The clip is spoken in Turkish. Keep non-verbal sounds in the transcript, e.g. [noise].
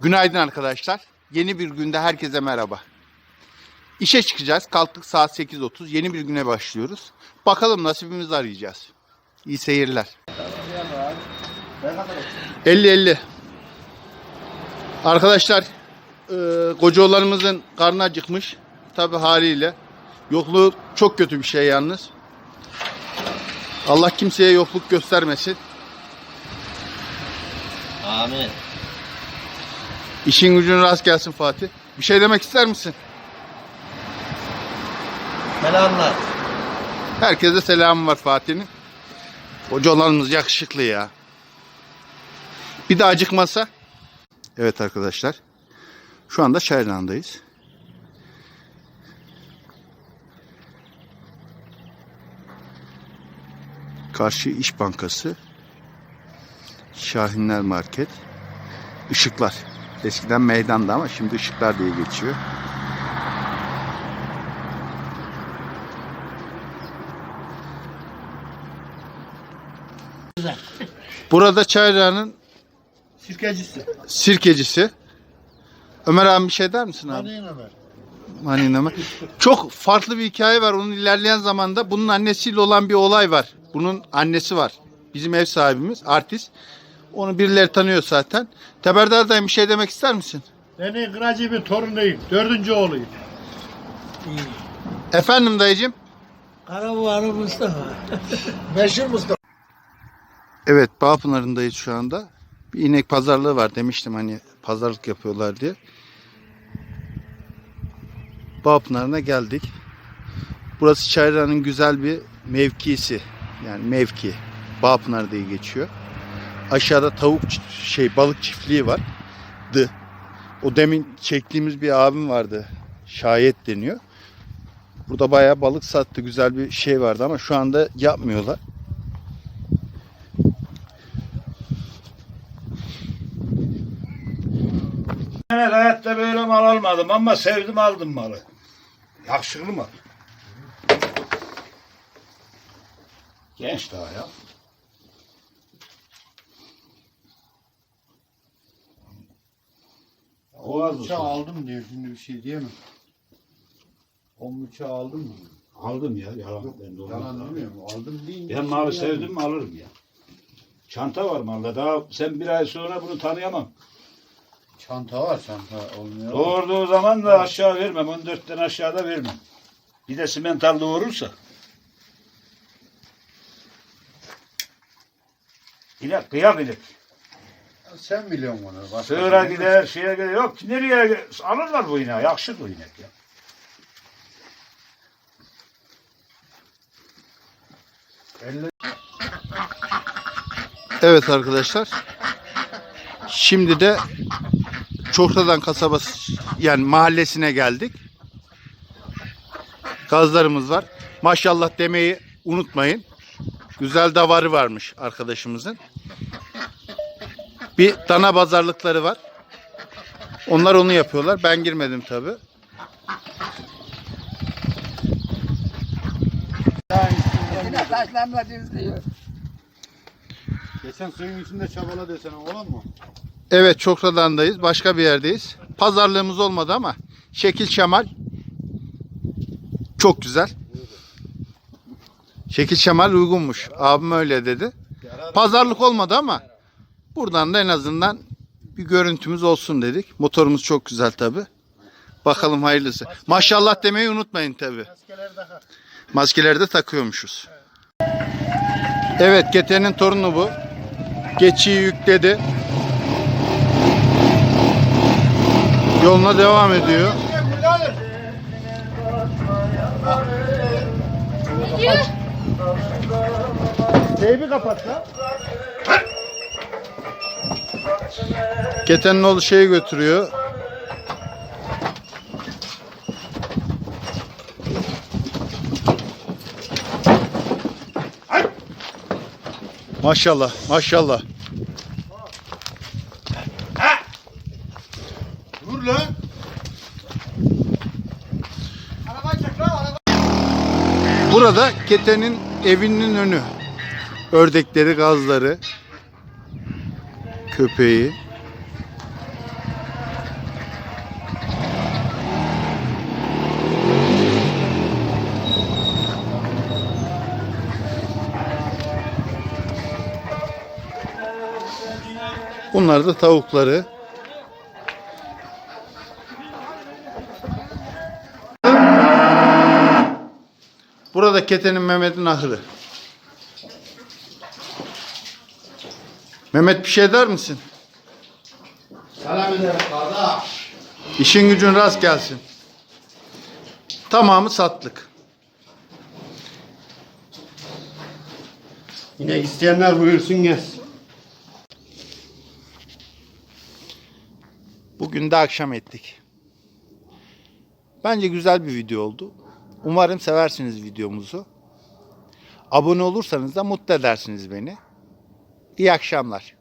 Günaydın arkadaşlar. Yeni bir günde herkese merhaba. İşe çıkacağız. Kalktık saat 8.30. Yeni bir güne başlıyoruz. Bakalım nasibimizi arayacağız. İyi seyirler. 50-50. Arkadaşlar e, kocaoğlanımızın karnı acıkmış. Tabi haliyle. Yokluğu çok kötü bir şey yalnız. Allah kimseye yokluk göstermesin. Amin. İşin gücün rast gelsin Fatih. Bir şey demek ister misin? Selamlar. Herkese selamı var Fatih'in. Hoca olanımız yakışıklı ya. Bir de acıkmasa. Evet arkadaşlar. Şu anda Şayran'dayız. Karşı İş Bankası. Şahinler Market. Işıklar. Eskiden meydanda ama şimdi ışıklar diye geçiyor. Burada Çayra'nın Sirkecisi. sirkecisi. Ömer abi bir şey der misin abi? Amin Ömer. Hani Ömer. Çok farklı bir hikaye var. Onun ilerleyen zamanda bunun annesiyle olan bir olay var. Bunun annesi var. Bizim ev sahibimiz, artist. Onu birileri tanıyor zaten. Teberdar dayım bir şey demek ister misin? Ben Kıracı bir torunuyum. Dördüncü oğluyum. Efendim dayıcım? Karabuğarı Mustafa. [laughs] Meşhur Mustafa. Evet Bağpınar'ındayız şu anda. Bir inek pazarlığı var demiştim hani pazarlık yapıyorlar diye. Bağpınar'ına geldik. Burası Çayra'nın güzel bir mevkisi. Yani mevki. Bağpınar diye geçiyor. Aşağıda tavuk şey balık çiftliği var. Dı. O demin çektiğimiz bir abim vardı. Şayet deniyor. Burada bayağı balık sattı. Güzel bir şey vardı ama şu anda yapmıyorlar. Ben hayatta böyle mal almadım ama sevdim aldım malı. Yakışıklı mal. Genç daha ya. O az Bıçağı aldım diyor şimdi bir şey diyemem. On bıçağı aldım mı? Aldım ya yalan. Ben de Yalan olmaz. demiyorum. Aldım deyince Ben bir malı şey diyemem. sevdim mi alırım ya. Çanta var malda. Daha sen bir ay sonra bunu tanıyamam. Çanta var çanta olmuyor. Doğurduğu zaman da aşağı vermem. 14'ten aşağıda vermem. Bir de simental doğurursa. İnek kıyak inek. Sen biliyorsun bunu. Başka Sığıra kim gider, şeye gider. Yok nereye alırlar bu ineği. Yakışıklı inek ya. Elle Evet arkadaşlar. Şimdi de Çortadan kasabası yani mahallesine geldik. Gazlarımız var. Maşallah demeyi unutmayın. Güzel davarı varmış arkadaşımızın. Bir dana pazarlıkları var. Onlar onu yapıyorlar. Ben girmedim tabi. Geçen suyun içinde çabala desene olan mı? Evet Çokra'dandayız. Başka bir yerdeyiz. Pazarlığımız olmadı ama şekil şemal çok güzel. Şekil şemal uygunmuş. Abim öyle dedi. Pazarlık olmadı ama buradan da en azından bir görüntümüz olsun dedik. Motorumuz çok güzel tabi. Bakalım hayırlısı. Maşallah demeyi unutmayın tabi. Maskeleri de takıyormuşuz. Evet Gete'nin torunu bu. Geçiyi yükledi. Yoluna devam ediyor. Teybi kapat lan. Getenin oğlu şeyi götürüyor. Maşallah, maşallah. Dur lan. Burada Kete'nin evinin önü. Ördekleri, gazları, köpeği. Bunlar da tavukları. Burada Ketenin Mehmet'in ahırı. Mehmet bir şey der misin? Selam ederim kardeş. İşin gücün rast gelsin. Tamamı satlık. Yine isteyenler buyursun gelsin. Bugün de akşam ettik. Bence güzel bir video oldu. Umarım seversiniz videomuzu. Abone olursanız da mutlu edersiniz beni. İyi akşamlar.